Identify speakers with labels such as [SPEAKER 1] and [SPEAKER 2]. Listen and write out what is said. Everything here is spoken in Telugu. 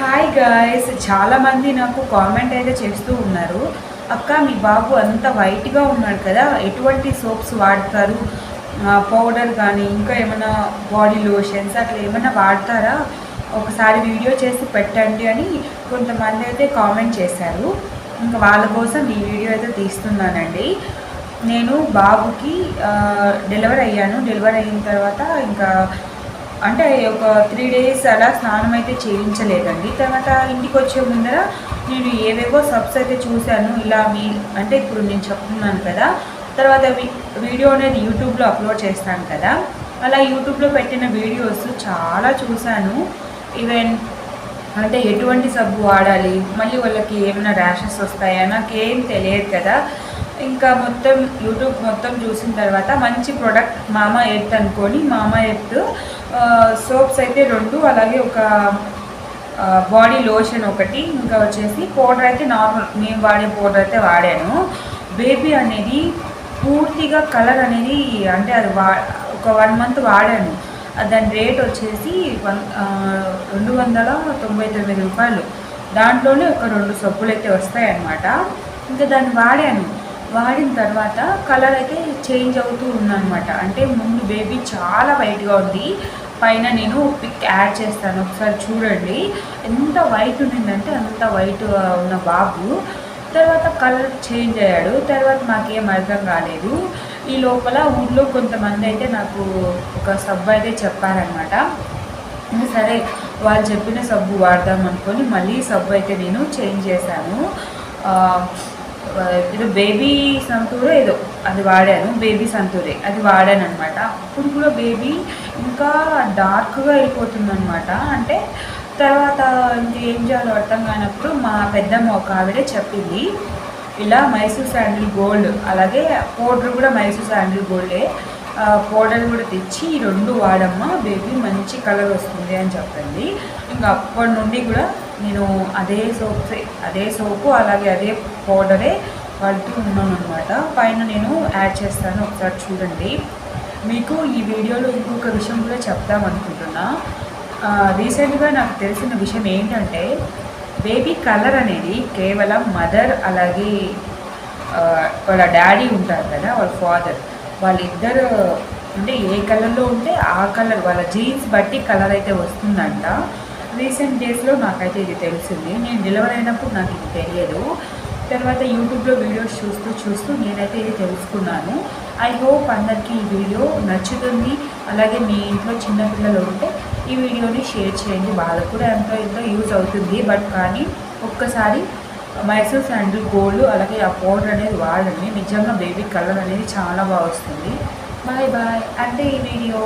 [SPEAKER 1] హాయ్ గాయస్ చాలామంది నాకు కామెంట్ అయితే చేస్తూ ఉన్నారు. అక్క మీ బాబు అంత వైట్గా ఉన్నాడు కదా ఎటువంటి సోప్స్ వాడతారు? పౌడర్ కానీ ఇంకా ఏమైనా బాడీ లోషన్స్ అట్లా ఏమైనా వాడతారా? ఒకసారి వీడియో చేసి పెట్టండి అని కొంతమంది అయితే కామెంట్ చేశారు. ఇంకా వాళ్ళ కోసం ఈ వీడియో అయితే తీస్తున్నానండి. నేను బాబుకి డెలివరీ అయ్యాను. డెలివరీ అయిన తర్వాత ఇంకా అంటే ఒక త్రీ డేస్ అలా స్నానం అయితే చేయించలేదండి. తర్వాత ఇంటికి వచ్చే ముందర నేను ఏవేవో సబ్స్ అయితే చూశాను. ఇలా మీ అంటే ఇప్పుడు నేను చెప్తున్నాను కదా. తర్వాత వీడియో అనేది యూట్యూబ్లో అప్లోడ్ చేస్తాను కదా. అలా యూట్యూబ్లో పెట్టిన వీడియోస్ చాలా చూశాను. ఈవెన్ అంటే ఎటువంటి సబ్బు వాడాలి? మళ్ళీ వాళ్ళకి ఏమైనా ర్యాషెస్ వస్తాయా? నాకేం తెలియదు కదా. ఇంకా మొత్తం యూట్యూబ్ మొత్తం చూసిన తర్వాత మంచి ప్రోడక్ట్ మామా ఎర్త్ అనుకొని మామా ఎర్త్ సోప్స్ అయితే రెండు అలాగే ఒక బాడీ లోషన్ ఒకటి ఇంకా వచ్చేసి పౌడర్ అయితే నార్మల్ మేము వాడే పౌడర్ అయితే వాడాను. బేబీ అనేది పూర్తిగా కలర్ అనేది అంటే అది వా ఒక వన్ మంత్ వాడాను. దాని రేట్ వచ్చేసి వన్ రెండు వందల తొంభై తొమ్మిది రూపాయలు. దాంట్లోనే ఒక రెండు సబ్బులు అయితే వస్తాయన్నమాట. ఇంకా దాన్ని వాడాను. వాడిన తర్వాత కలర్ అయితే చేంజ్ అవుతూ ఉందన్నమాట. అంటే ముందు బేబీ చాలా వైట్గా ఉంది. పైన నేను పిక్ యాడ్ చేస్తాను. ఒకసారి చూడండి. ఎంత వైట్ ఉండిందంటే అంత వైట్ ఉన్న బాబు. తర్వాత కలర్ చేంజ్ అయ్యాడు. తర్వాత మాకేం అర్థం కాలేదు. ఈ లోపల ఊళ్ళో కొంతమంది అయితే నాకు ఒక సబ్బు అయితే చెప్పారనమాట సరే వాళ్ళు చెప్పిన సబ్బు వాడదాం అనుకొని మళ్ళీ సబ్బు అయితే నేను చేంజ్ చేశాను. ఏదో బేబీ సంతూరే ఏదో అది వాడాను బేబీ సంతూరే అది వాడాను అనమాట అప్పుడు కూడా బేబీ ఇంకా డార్క్గా వెళ్ళిపోతుంది అనమాట అంటే తర్వాత ఇంకేం చేయాలో అర్థం కానప్పుడు మా పెద్దమ్మ ఒక ఆవిడే చెప్పింది ఇలా మైసూర్ శాండిల్ గోల్డ్ అలాగే పౌడర్ కూడా మైసూర్ శాండిల్ గోల్డే. పౌడర్ కూడా తెచ్చి ఈ రెండు వాడమ్మా బేబీ మంచి కలర్ వస్తుంది అని చెప్పండి. ఇంకా అప్పటి నుండి కూడా నేను అదే సోప్సే అదే సోపు అలాగే అదే పౌడరే వాడుతూ ఉన్నాను అనమాట పైన నేను యాడ్ చేస్తాను ఒకసారి చూడండి. మీకు ఈ వీడియోలో ఇంకొక విషయం కూడా చెప్దాం అనుకుంటున్నా. రీసెంట్గా నాకు తెలిసిన విషయం ఏంటంటే బేబీ కలర్ అనేది కేవలం మదర్ అలాగే వాళ్ళ డాడీ ఉంటారు కదా వాళ్ళ ఫాదర్. వాళ్ళిద్దరు అంటే ఏ కలర్లో ఉంటే ఆ కలర్ వాళ్ళ జీన్స్ బట్టి కలర్ అయితే వస్తుందంట. రీసెంట్ డేస్లో నాకైతే ఇది తెలిసింది. నేను డెలివరీ అయినప్పుడు నాకు ఇది తెలియదు. తర్వాత యూట్యూబ్లో వీడియోస్ చూస్తూ చూస్తూ నేనైతే ఇది తెలుసుకున్నాను. ఐ హోప్ అందరికీ ఈ వీడియో నచ్చుతుంది. అలాగే మీ ఇంట్లో చిన్నపిల్లలు ఉంటే ఈ వీడియోని షేర్ చేయండి. వాళ్ళకు కూడా ఎంతో ఎంతో యూజ్ అవుతుంది. బట్ కానీ ఒక్కసారి మైసూర్ శాండిల్ గోల్డ్ అలాగే ఆ పౌడర్ అనేది వాడండి. నిజంగా బేబీ కలర్ అనేది చాలా బాగా వస్తుంది. Bye bye. అంటే ఈ వీడియో